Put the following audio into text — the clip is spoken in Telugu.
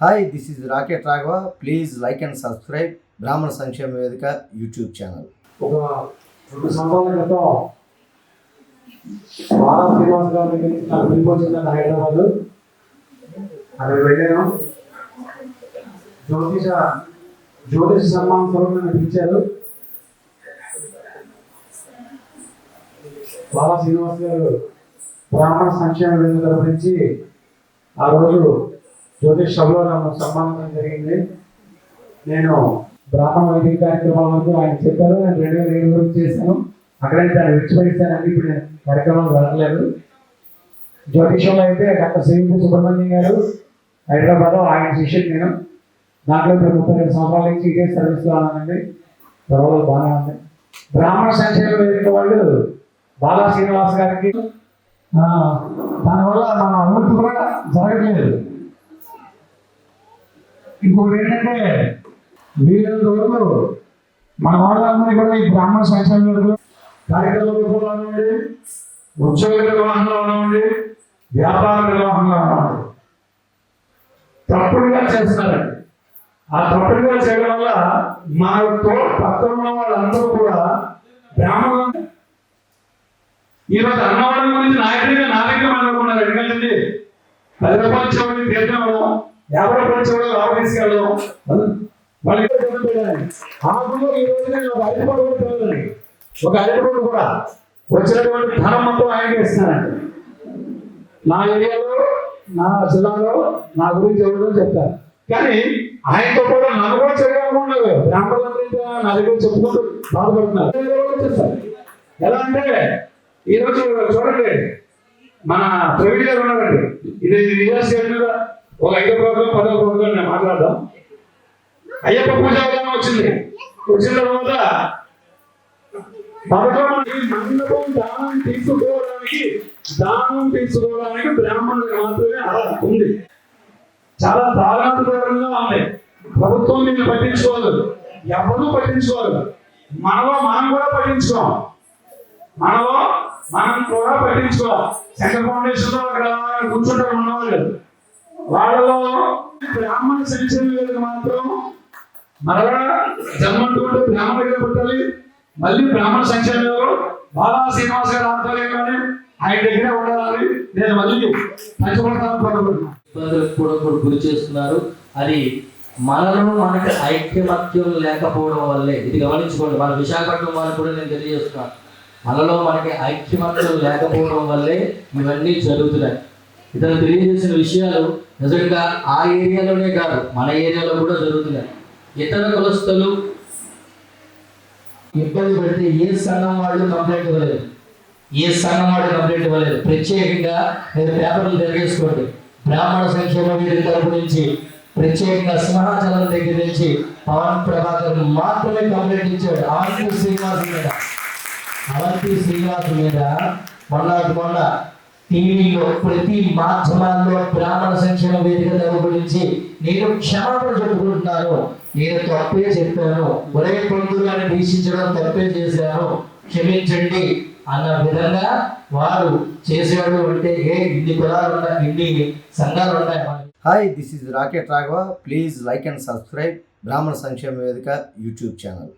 Hi this is rocket Raghava please like and subscribe బ్రాహ్మణ సంక్షేమ వేదిక యూట్యూబ్ ఛానల్ ఒక రెండు సంవత్సరాల క్రితం బాలా శ్రీనివాస్ గారి దగ్గర నుంచి నాకు హైదరాబాద్. అక్కడ వెళ్ళాను. జ్యోతిష జ్యోతిష సన్మానం కొరకు నన్ను పిలిచారు. బాలా శ్రీనివాస్ గారు బ్రాహ్మణ సంక్షేమ వేదిక గురించి ఆ రోజు జ్యోతిషంలో సభలో నన్ను జరిగింది. నేను బ్రాహ్మణ వైదిక కార్యక్రమాలకు ఆయన చెప్పారు. నేను రెండు వేల ఏడు వరకు చేశాను. అక్కడే దాన్ని విడిచిపెట్టానండి ఇప్పుడు నేను కార్యక్రమం వెళ్ళలేదు. జ్యోతిషంలో అయితే డాక్టర్ శ్రీపు సుబ్రహ్మణ్యం గారు హైదరాబాద్లో ఆయన శిష్యుడు నేను. దాంట్లో ఇప్పుడు ముప్పై రెండు సంవత్సరాల నుంచి ఇదే సర్వీస్లో ఉన్నానండి. గొడవలు బాగానే ఉంది. బ్రాహ్మణ సంక్షేమ వేదిక వాళ్ళు బాలా శ్రీనివాస్ గారికి దానివల్ల మన అభివృద్ధి కూడా జరగట్లేదు. ఇంకొకటి ఏంటంటే వీలైనంత వరకు మన వాళ్ళందరినీ కూడా ఈ బ్రాహ్మణ సంక్షేమ వేదికలో కార్యక్రమ రూపంలో ఉండి ఉద్యోగ నిర్వహణలో ఉండి వ్యాపార నిర్వహణలో ఉండండి తప్పుడుగా చేస్తున్నారండి ఆ తప్పుడుగా చేయడం వల్ల మనతో పక్కన ఉన్న వాళ్ళందరూ కూడా బ్రాహ్మణులు. ఈరోజు అన్నవాళ్ళ గురించి నాయకుడిగా నా దగ్గర మాట్లాడుకున్నారు ఎందుకంటే పది రూపాయలు ఇచ్చేవాడిని తీర్థం యాభై ప్రపంచంలో ఇచ్చేవాళ్ళు లాభం తీసుకెళ్ళడం. వాళ్ళకి ఆ ఈ రోజు నేను ఒక అరటిపండు కూడా తినలేదండి. ఒక అరటిపండు కూడా వచ్చినటువంటి ధనం మొత్తం ఆయనకి ఇస్తానండి నా ఏరియాలో నా జిల్లాలో నా గురించి ఎవరో చెప్తారు. కానీ ఆయనతో కూడా నన్ను కూడా చేయాలనుకున్నారు బ్రాహ్మణులందరికీ నా దగ్గర చెప్పుకుంటూ బాధపడుతున్నారు. ఎలా అంటే ఈరోజు చూడండి మన ప్రవీణ్ గారు ఉన్నారండి. ఇది రియల్ స్టేట్ ఒక ఐదో ప్రోగ్రాం పదో ప్రోగ్రాం నేను మాట్లాడదాం. అయ్యప్ప పూజ విధానం వచ్చింది? వచ్చిన తర్వాత మండపం దానం తీసుకోవడానికి దానం తీసుకోవడానికి బ్రాహ్మణులకు మాత్రమే అర్హత ఉంది. చాలా దారుణంగా ఉంది. ప్రభుత్వం దీన్ని పట్టించుకోదు. ఎవరు పట్టించుకోరు? మనలో మనం కూడా పట్టించుకోం. మనలో మనం కూడా పట్టించుకోవాలి సెంటర్ ఫౌండేషన్లో అక్కడ కూర్చుంటారు మన వాళ్ళు వాళ్ళలో బ్రాహ్మణ సంక్షేమ మాత్రం మరలా జన్మంటుంటే బ్రాహ్మణుడిగా పుట్టాలి. మళ్ళీ బ్రాహ్మణ సంక్షేమంలో బాలా శ్రీనివాస గారి ఆధ్వర్యంలోనే ఆయన దగ్గర ఉండాలని నేను మళ్ళీ పంచబడతాను కూడా గురి చేస్తున్నారు. అది మనలో మనకి ఐక్యమత్యం లేకపోవడం వల్లే. ఇది గమనించుకోండి. మన విశాఖపట్నం వాళ్ళకి కూడా నేను తెలియజేస్తున్నాను మనలో మనకి ఐక్యమత్యం లేకపోవడం వల్లే ఇవన్నీ జరుగుతున్నాయి. ఇతను తెలియజేసిన విషయాలు నిజంగా ఆ ఏరియాలోనే కాదు మన ఏరియాలో కూడా జరుగుతున్నాయి. ఇతర కులస్తులు ఇబ్బంది పెడితే ఏ సంఘం వాళ్ళు కంప్లైంట్ ఇవ్వలేదు. ఏ సంఘం వాళ్ళు కంప్లైంట్ ఇవ్వలేదు. ప్రత్యేకంగా మీరు పేపర్లు తిరిగేసుకోండి. బ్రాహ్మణ సంక్షేమ వేదిక తరపు నుంచి ప్రత్యేకంగా సింహాచలం దగ్గర నుంచి పవన్ ప్రభాకర్ మాత్రమే కంప్లైంట్ ఇచ్చాడు. అవంతి శ్రీనివాస్ మీద. అవంతి శ్రీనివాస్ మీద మొన్న మొన్న టీవీలో ప్రతి మాధ్యమాల్లో బ్రాహ్మణ సంక్షేమ వేదిక దాని గురించి నేను క్షమాపణ చెప్పుకుంటున్నాను. నేను తప్పే చెప్పాను. ఒరే పొందులు అని వీక్షించడం తప్పే చేశాను. క్షమించండి అన్న విధంగా వారు చేసేవాడు అంటే ఏ ఇన్ని కులాలు ఉన్నాయి ఇన్ని సంఘాలు ఉన్నాయి hi this is rocket Raghava please like and subscribe బ్రాహ్మణ సంక్షేమ వేదిక యూట్యూబ్ ఛానల్